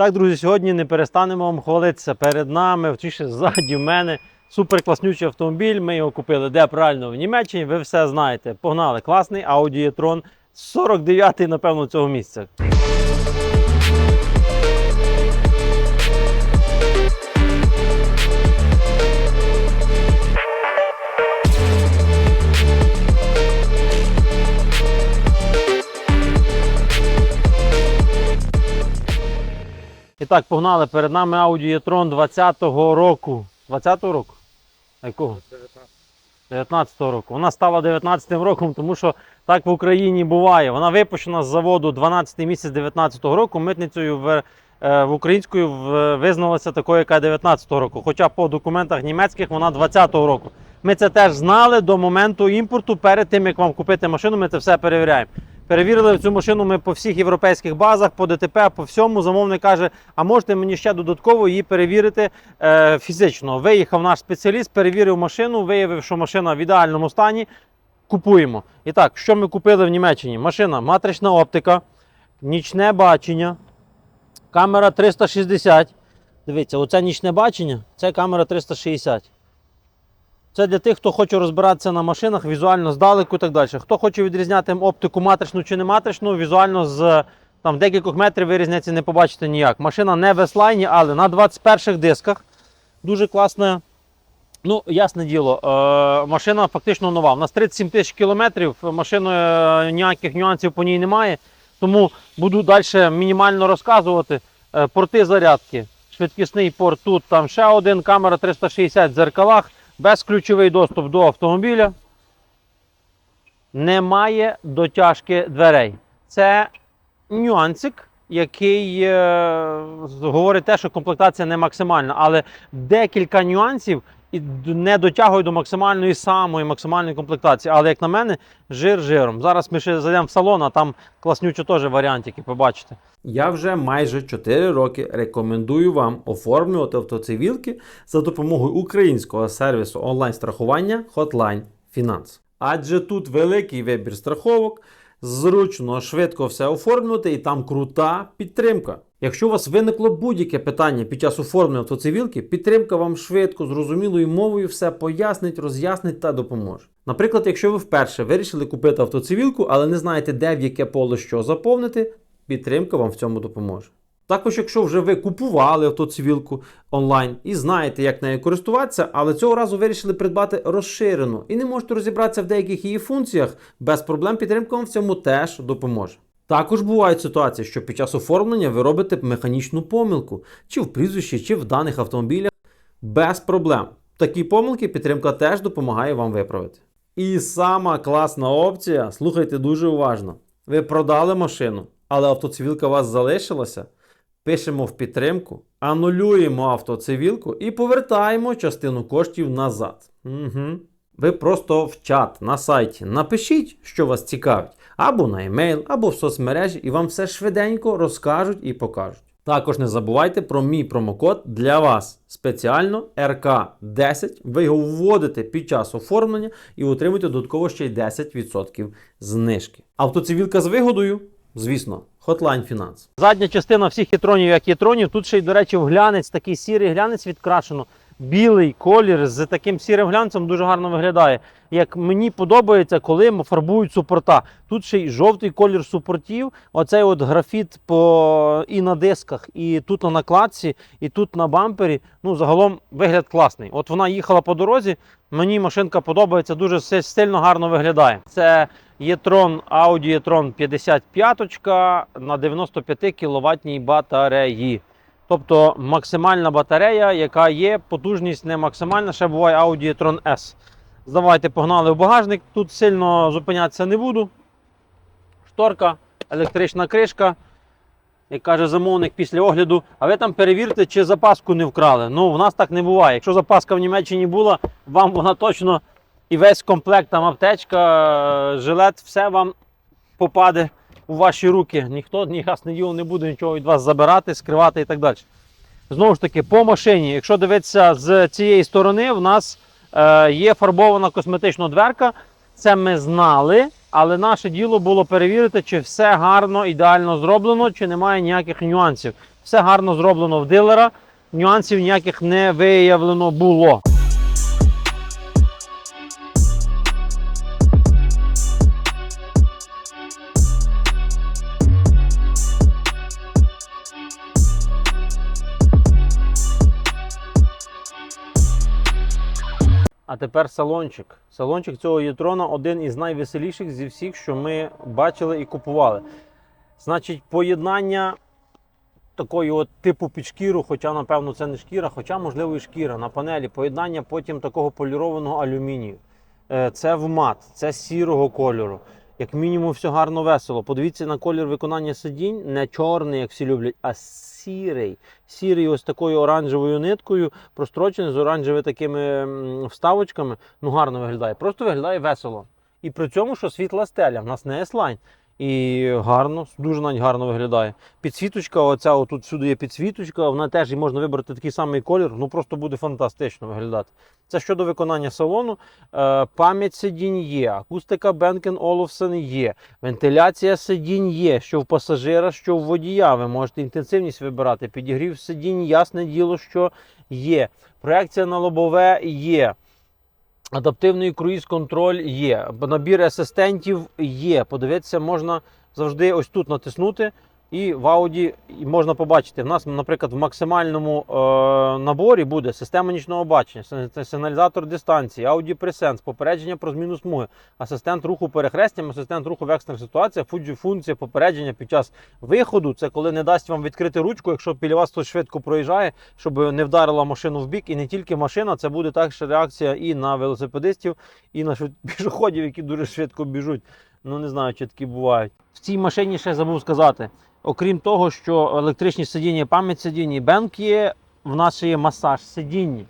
Так, друзі, сьогодні не перестанемо вам хвалитися перед нами, точніше, ззаді в мене. Супер класнючий автомобіль. Ми його купили де правильно в Німеччині. Ви все знаєте. Погнали. Класний Audi e-tron 49-й, напевно, цього місця. Так, погнали. Перед нами Audi e-tron 20-го року. 20-го року? Якого? 19-го року. Вона стала 19-м роком, тому що так в Україні буває. Вона випущена з заводу 12-й місяць 19-го року. Митницею в, е, в українською визналася такою, яка 19-го року. Хоча по документах німецьких вона 20-го року. Ми це теж знали до моменту імпорту. Перед тим як вам купити машину, ми це все перевіряємо. Перевірили цю машину ми по всіх європейських базах, по ДТП, по всьому. Замовник каже: а можете мені ще додатково її перевірити е, фізично. Виїхав наш спеціаліст, перевірив машину, виявив, що машина в ідеальному стані. Купуємо. І так, що ми купили в Німеччині? Машина, матрична оптика, нічне бачення, камера 360. Дивіться, оце нічне бачення, це камера 360. Це для тих, хто хоче розбиратися на машинах візуально здалеку і так далі. Хто хоче відрізняти оптику матричну чи не матричну, візуально з там, декількох метрів ви різниці не побачите ніяк. Машина не в S-Line, але на 21 дисках. Дуже класна. Ну, ясне діло, е, машина фактично нова. У нас 37 тисяч кілометрів, машиною е, ніяких нюансів по ній немає. Тому буду далі мінімально розказувати. Е, порти зарядки, швидкісний порт тут, там ще один, камера 360 в дзеркалах, безключовий доступ до автомобіля. Немає дотяжки дверей. Це нюансик, який е, говорить те, що комплектація не максимальна, але декілька нюансів і не дотягує до максимальної самої максимальної комплектації. Але як на мене, жир жиром. Зараз ми ще зайдемо в салон, а там класнючо теж варіантики, побачите. Я вже майже 4 роки рекомендую вам оформлювати автоцивілки за допомогою українського сервісу онлайн-страхування Hotline Finance. Адже тут великий вибір страховок, зручно, швидко все оформлювати і там крута підтримка. Якщо у вас виникло будь-яке питання під час оформлення автоцивілки, підтримка вам швидко, зрозумілою мовою все пояснить, роз'яснить та допоможе. Наприклад, якщо ви вперше вирішили купити автоцивілку, але не знаєте, де в яке поле що заповнити, підтримка вам в цьому допоможе. Також, якщо вже ви купували автоцивілку онлайн і знаєте, як нею користуватися, але цього разу вирішили придбати розширену і не можете розібратися в деяких її функціях, без проблем підтримка вам в цьому теж допоможе. Також бувають ситуації, що під час оформлення ви робите механічну помилку, чи в прізвищі, чи в даних автомобілях, без проблем. Такі помилки підтримка теж допомагає вам виправити. І сама класна опція, слухайте дуже уважно. Ви продали машину, але автоцивілка у вас залишилася. Пишемо в підтримку, анулюємо автоцивілку і повертаємо частину коштів назад. Угу. Ви просто в чат на сайті напишіть, що вас цікавить, або на емейл, або в соцмережі, і вам все швиденько розкажуть і покажуть. Також не забувайте про мій промокод для вас. Спеціально РК10. Ви його вводите під час оформлення і отримуєте додатково ще й 10% знижки. Автоцивілка з вигодою, звісно, Hotline Finance. Задня частина всіх хітронів, як хітронів, тут ще й, до речі, в глянець, такий сірий глянець відкрашено. Білий колір з таким сірим глянцем дуже гарно виглядає. Як мені подобається, коли фарбують супорта. Тут ще й жовтий колір супортів. Оцей от графіт по і на дисках, і тут на накладці, і тут на бампері. Ну, загалом вигляд класний. От вона їхала по дорозі. Мені машинка подобається, дуже сильно гарно виглядає. Це e-tron Audi e-tron 55 на 95 кВт батареї. Тобто максимальна батарея, яка є, потужність не максимальна, ще буває Audi e-tron S. Давайте погнали в багажник. Тут сильно зупинятися не буду. Шторка, електрична кришка. Як каже замовник після огляду, а ви там перевірте, чи запаску не вкрали. Ну, в нас так не буває. Якщо запаска в Німеччині була, вам вона точно і весь комплект, там аптечка, жилет, все вам попаде у ваші руки. Ніхто ні газ, ні діло не буде нічого від вас забирати, скривати і так далі. Знову ж таки, по машині, якщо дивитися з цієї сторони, в нас е, є фарбована косметична дверка. Це ми знали, Але наше діло було перевірити, чи все гарно, ідеально зроблено, чи немає ніяких нюансів. Все гарно зроблено в дилера, нюансів ніяких не виявлено було. А тепер салончик. Салончик цього Єтрона один із найвеселіших зі всіх, що ми бачили і купували. Значить, поєднання такої от типу під шкіру, хоча, напевно, це не шкіра, хоча, можливо, і шкіра на панелі. Поєднання потім такого полірованого алюмінію. Е, Це в мат, це сірого кольору. Як мінімум, все гарно весело. Подивіться на колір виконання сидінь, не чорний, як всі люблять, а сірий. Сірий ось такою оранжевою ниткою, прострочений з оранжевими такими вставочками. Ну, гарно виглядає. Просто виглядає весело. І при цьому, що світла стеля, в нас не S-Line. І гарно, дуже навіть гарно виглядає. Підсвіточка, оця отут всюди є підсвіточка, вона теж і можна вибрати такий самий колір, ну просто буде фантастично виглядати. Це щодо виконання салону. Е, пам'ять сидінь є, акустика Бенкен Олufsen є, вентиляція сидінь є, що в пасажира, що в водія. Ви можете інтенсивність вибирати. Підігрів сидінь, ясне діло, що є. Проекція на лобове є. Адаптивний круїз-контроль є. Набір асистентів є. Подивитися, можна завжди ось тут натиснути. І в Audi можна побачити. В нас, наприклад, в максимальному е, наборі буде система нічного бачення, сигналізатор дистанції, Audi Presence, попередження про зміну смуги, асистент руху перехрестям, асистент руху в екстрених ситуаціях, функція попередження під час виходу. Це коли не дасть вам відкрити ручку, якщо біля вас хтось швидко проїжджає, щоб не вдарила машину в бік. І не тільки машина, це буде також реакція і на велосипедистів, і на пішоходів, які дуже швидко біжуть. Ну не знаю, чи такі бувають. В цій машині ще забув сказати. Окрім того, що електричні сидіння, пам'ять сидіння, і бенк є, в нас ще є масаж сидіння.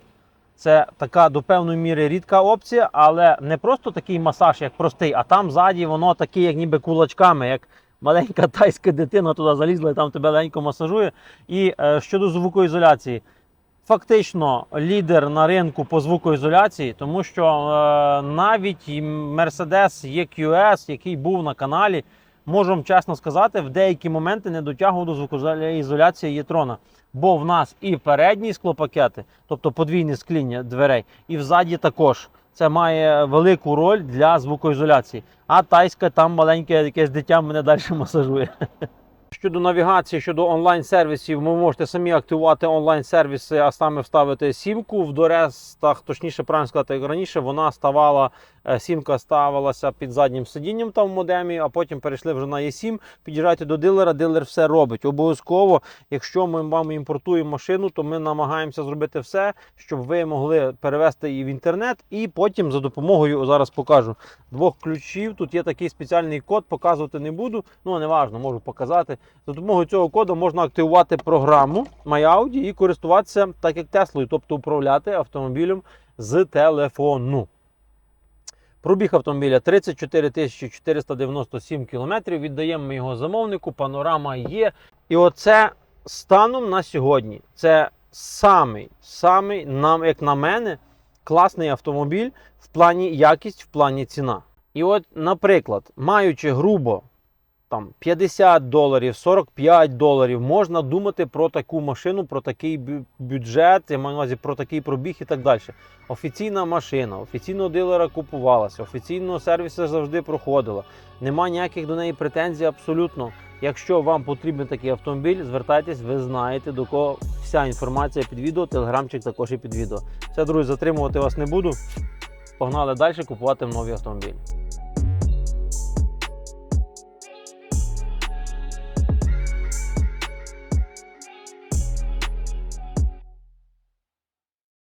Це така до певної міри рідка опція, але не просто такий масаж, як простий, а там ззаді воно таке, як ніби кулачками, як маленька тайська дитина туди залізла і там тебе легенько масажує. І е, щодо звукоізоляції, фактично лідер на ринку по звукоізоляції, тому що е, навіть Mercedes EQS, який був на каналі, можу вам чесно сказати, в деякі моменти не дотягував до звукоізоляції Єтрона. Бо в нас і передні склопакети, тобто подвійне скління дверей, і взаді також. Це має велику роль для звукоізоляції. А тайська там маленьке якесь дитя мене далі масажує. Щодо навігації, щодо онлайн-сервісів, ви можете самі активувати онлайн-сервіси, а саме вставити сімку. В Дорестах, точніше, правильно сказати, як раніше, вона ставала, сімка ставилася під заднім сидінням там в модемі, а потім перейшли вже на E7. Під'їжджайте до дилера, дилер все робить. Обов'язково, якщо ми вам імпортуємо машину, то ми намагаємося зробити все, щоб ви могли перевести її в інтернет, і потім за допомогою зараз покажу двох ключів. Тут є такий спеціальний код, показувати не буду. Ну не важно, можу показати. За допомогою цього коду можна активувати програму MyAudio і користуватися так як Теслою, тобто управляти автомобілем з телефону. Пробіг автомобіля 34 497 кілометрів. Віддаємо його замовнику. Панорама є. І оце станом на сьогодні. Це самий, самий, нам, як на мене, класний автомобіль в плані якість, в плані ціна. І от, наприклад, маючи грубо там 50 доларів, 45 доларів, можна думати про таку машину, про такий бюджет, я маю на увазі про такий пробіг і так далі. Офіційна машина, офіційного дилера купувалася, офіційного сервісу завжди проходила. Нема ніяких до неї претензій абсолютно. Якщо вам потрібен такий автомобіль, звертайтесь, ви знаєте до кого вся інформація під відео, телеграмчик також і під відео. Все, друзі, затримувати вас не буду. Погнали далі купувати нові автомобілі.